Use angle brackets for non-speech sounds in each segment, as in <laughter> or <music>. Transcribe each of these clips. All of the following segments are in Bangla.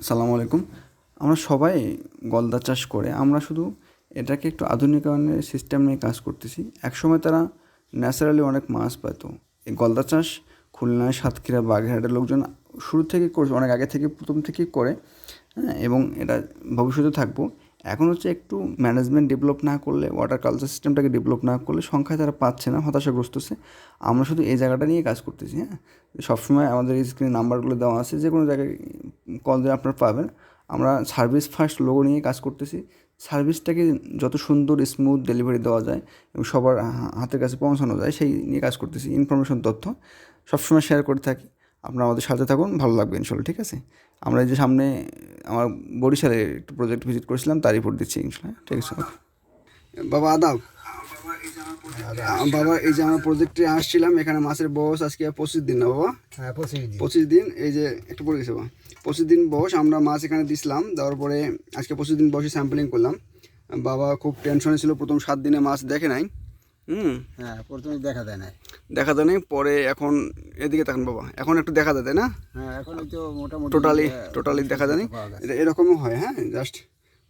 সালাম আলাইকুম। আমরা সবাই গলদা চাষ করে, আমরা শুধু এটাকে একটু আধুনিকায়নের সিস্টেম নিয়ে কাজ করতেছি। একসময় তারা ন্যাচারালি অনেক মাছ পেত। এই গলদা চাষ, খুলনায় সাতক্ষীরা বাঘেরহাটের লোকজন শুরু থেকে করছে, অনেক আগে থেকে, প্রথম থেকেই করে হ্যাঁ এবং এটা ভবিষ্যতে থাকব। এখন হচ্ছে একটু ম্যানেজমেন্ট ডেভেলপ না করলে ওয়াটার কালচার সিস্টেমটাকে ডেভেলপ না করলে সংখ্যায় তারা পাচ্ছে না, হতাশাগ্রস্ত হচ্ছে। আমরা শুধু এই জায়গাটা নিয়ে কাজ করতেছি হ্যাঁ? সবসময় আমাদের স্ক্রিনে নাম্বারগুলো দেওয়া আছে যে কোনো জায়গায় কল দিয়ে আপনারা পাবেন। আমরা সার্ভিস ফার্স্ট লোগো নিয়ে কাজ করতেছি। সার্ভিসটাকে যত সুন্দর স্মুথ ডেলিভারি দেওয়া যায় এবং সবার হাতের কাছে পৌঁছানো যায়, সেই নিয়ে কাজ করতেছি। ইনফরমেশন তথ্য সবসময় শেয়ার করে থাকি। আপনারা আমাদের সাথে থাকুন ভালো লাগবে ইনশাল্লাহ ঠিক আছে? আমরা এই যে সামনে আমার বরিশালে একটু প্রজেক্ট ভিজিট করেছিলাম তার রিপোর্ট দিচ্ছি ইনশাল্লাহ ঠিক আছে? বাবা আদাব বাবা এই যে আমরা প্রজেক্টে আসছিলাম এখানে মাছের বয়স আজকে পঁচিশ দিন না বাবা? হ্যাঁ পঁচিশ পঁচিশ দিন এই যে একটু পড়ে গেছে বাবা। পঁচিশ দিন বয়স আমরা মাছ এখানে দিছিলাম দেওয়ার পরে আজকে পঁচিশ দিন বয়সে স্যাম্পলিং করলাম। বাবা খুব টেনশনে ছিল প্রথম সাত দিনে মাছ দেখে নাই। হুম। হ্যাঁ প্রথমে দেখা দেয় না দেখা যায় নাই পরে এখন এদিকে তাকান বাবা। এখন একটু দেখা যায় না? হ্যাঁ এখন তো মোটামুটি টোটালি টোটালি দেখা যায় এটা এরকমও হয় হ্যাঁ জাস্ট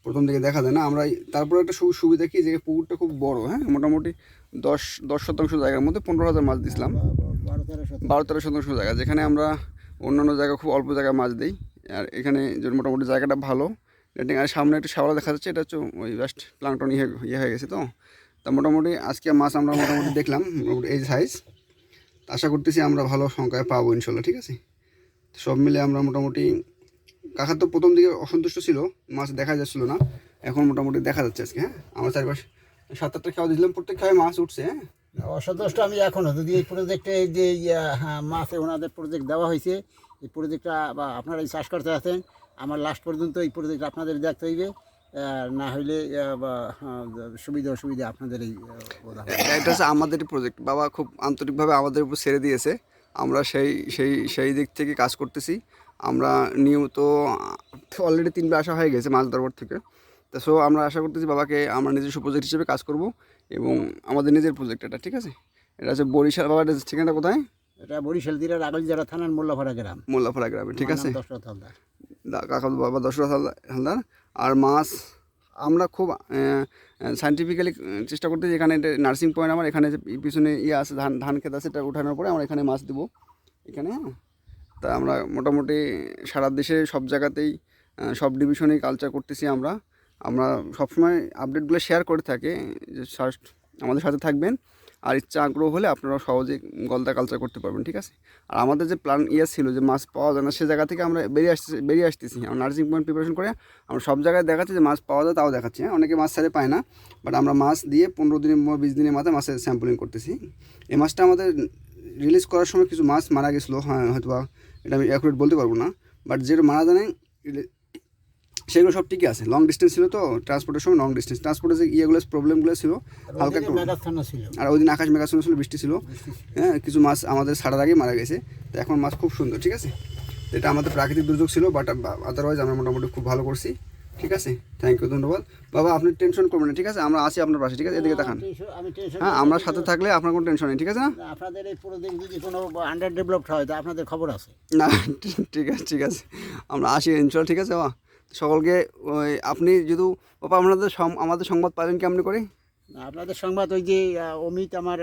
প্রথম দিকে দেখা যায় না। আমরা তারপরে একটা সুবিধা কি যে পুকুরটা খুব বড় হ্যাঁ মোটামুটি দশ দশ শতাংশ জায়গার মধ্যে পনেরো হাজার মাছ দিছিলাম। বারো তেরো শতাংশ। জায়গা যেখানে আমরা অন্যান্য জায়গা খুব অল্প জায়গায় মাছ দিই। আর এখানে যে মোটামুটি জায়গাটা ভালো আর সামনে একটু শ্যাওলা দেখা যাচ্ছে এটা হচ্ছে ওই জাস্ট প্লাংটন ইয়ে ইয়ে হয়ে গেছে তো। তা মোটামুটি আজকে মাছ আমরা মোটামুটি দেখলাম মোটামুটি এই সাইজ আশা করতেছি আমরা ভালো সংখ্যায় পাবো ইনশাল্লাহ ঠিক আছে? সব মিলে আমরা মোটামুটি কাকার তো প্রথম দিকে অসন্তুষ্ট ছিল মাছ দেখা যাচ্ছিল না এখন মোটামুটি দেখা যাচ্ছে আজকে হ্যাঁ? আমার চারপাশ সাত আটটা খাওয়া দিয়েছিলাম প্রত্যেক খাওয়ায় মাছ উঠছে হ্যাঁ? অসন্তুষ্ট আমি এখনও যদি এই প্রজেক্টে যে হ্যাঁ, মাছে ওনাদের প্রজেক্ট দেওয়া হয়েছে এই প্রজেক্টটা বা আপনারা এই চাষ করতে আছেন আমার লাস্ট পর্যন্ত এই প্রজেক্ট আপনাদের দেখতে হইবে। না হইলে বা সুবিধা অসুবিধা আপনাদের এই। এটা হচ্ছে আমাদের প্রজেক্ট বাবা খুব আন্তরিকভাবে আমাদের উপর ছেড়ে দিয়েছে। আমরা সেই সেই সেই দিক থেকে কাজ করতেছি। আমরা নিয়মিত অলরেডি তিনবার আসা হয়ে গেছে মাছ দরবার থেকে। তা সো আমরা আশা করতেছি বাবাকে আমরা নিজস্ব প্রজেক্ট হিসেবে কাজ করব এবং আমাদের নিজের প্রজেক্ট এটা ঠিক আছে? এটা হচ্ছে বরিশাল বাবার ঠিকানা কোথায়? এটা বরিশাল জেলার আগলজারা থানার মোল্লাপাড়া গ্রাম। মোল্লাপাড়া গ্রামে ঠিক আছে? দশরথ হালদার কাকা বাবা দশরথ হালদার। আর মাছ, আমরা খুব সাইন্টিফিক্যালি চেষ্টা করতেছি এখানে এটা নার্সিং পয়েন্ট আমার, এখানে যে পিছনে ইয়ে আছে, ধান ধান খেত আছে এটা উঠানোর পরে আমরা এখানে মাছ দেবো। এখানে হ্যাঁ? তা আমরা মোটামুটি সারা দেশে সব জায়গাতেই সব ডিভিশনেই কালচার করতেছি আমরা। আমরা সবসময় আপডেটগুলো শেয়ার করে থাকি, যে আমাদের সাথে থাকবেন। আর ইচ্ছা আগ্রহ হলে আপনারা সহজেই গলদা কালচার করতে পারবেন, ঠিক আছে? আর আমাদের যে প্ল্যান ইয়ে ছিল যে মাছ পাওয়া যায় না, সে জায়গা থেকে আমরা বেরিয়ে আসতেছি বেরিয়ে আসতেছি। আমরা নার্সিং পয়েন্ট প্রিপারেশন করে আমরা সব জায়গায় দেখাচ্ছি যে মাছ পাওয়া যায়, তাও দেখাচ্ছি হ্যাঁ? অনেকে মাছ ছাড়ে পায় না বাট আমরা মাছ দিয়ে পনেরো দিনের বিশ দিনের মাথায় মাছের স্যাম্পলিং করতেছি। এই মাছটা আমাদের রিলিজ করার সময় কিছু মাছ মারা গেছিল হ্যাঁ হয়তো এটা আমি অ্যাকুরেট বলতে পারব না বাট যেটা মারা রিলি- সেগুলো সব ঠিকই আছে। লং ডিস্টেন্স ছিল তো ট্রান্সপোর্টের সময় লং ডিস্টেন্স ট্রান্সপোর্টের যে ইয়েগুলো প্রবলেমগুলো ছিল হালকা একটু আর ওই দিন আকাশ মেঘাচ্ছন্ন ছিল বৃষ্টি ছিল। হ্যাঁ কিছু মাছ আমাদের ছাড়ার আগে মারা গেছে। তো এখন মাছ খুব সুন্দর ঠিক আছে? এটা আমাদের প্রাকৃতিক দুর্যোগ ছিল বাট আদারওয়াইজ আমরা মোটামুটি খুব ভালো করছি ঠিক আছে? থ্যাংক ইউ ধন্যবাদ। বাবা আপনি টেনশন করবেন না ঠিক আছে? আমরা আছি আপনার পাশে ঠিক আছে? এদিকে টেনশন হ্যাঁ আমরা সাথে থাকলে আপনার কোনো টেনশন নেই ঠিক আছে না? আপনাদের এই প্রজেক্ট যদি কোনো আন্ডার ডেভেলপড হয় তা আপনাদের খবর আছে। না ঠিক আছে ঠিক আছে। আমরা আসি ইনশাল্লাহ ঠিক আছে বাবা? সকলকে, ওই, আপনি যদি আপনাদের আমাদের সংবাদ পাবেন কেমনি করে? আপনাদের সংবাদ ওই যে অমিত আমার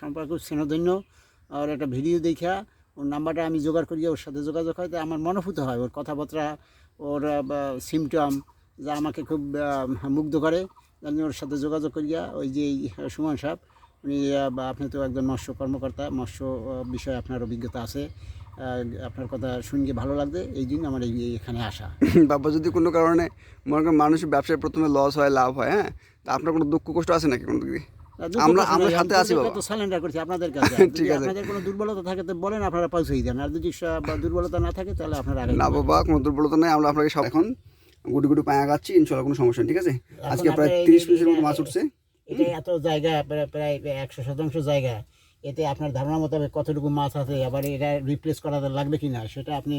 সম্পর্ক স্নেহধন্য আর একটা ভিডিও দেখা, ওর নাম্বারটা আমি জোগাড় করিয়া ওর সাথে যোগাযোগ হয়, তা আমার মনোভূত হয়, ওর কথাবার্তা, ওর সিমটম যা আমাকে খুব মুগ্ধ করে আমি ওর সাথে যোগাযোগ করিয়া, ওই যে সুমন সাহেব, উনি আপনি তো একজন মৎস্য কর্মকর্তা, মৎস্য বিষয়ে আপনার অভিজ্ঞতা আছে আপনার কথা শুনকে ভালো লাগবে এই জন্য আমার এই এখানে আসা। <laughs> বাবা যদি কোনো কারণে মনে করেন মানুষের ব্যবসায় প্রথমে লস হয় লাভ হয় হ্যাঁ? তা আপনার কোনো দুঃখ কষ্ট আছে নাকি কোনো দিকে? আমরা আমরা সাথে আছি বাবা। তো সালেন্ডার করছি আপনাদের <laughs> কাছে। ঠিক আছে। আপনাদের কোনো দুর্বলতা থাকে তো বলেন আপনারা পৌঁছেই দেন। আর যদি দুর্বলতা না থাকে তাহলে আপনারা আগে না বাবা কোনো দুর্বলতা নেই আমরা আপনাকে সব এখন গুটি গুটি পায়া গাচ্ছি ইনশাল্লাহ কোনো সমস্যা ঠিক আছে? আজকে প্রায় তিরিশ পিসের মতো মাছ উঠছে। এটা এত জায়গা প্রায় প্রায় একশো শতাংশ জায়গা। এতে আপনার ধারণা মোতাবেক কতটুকু মাছ আছে, আবার এটা রিপ্লেস করা লাগবে কি না সেটা আপনি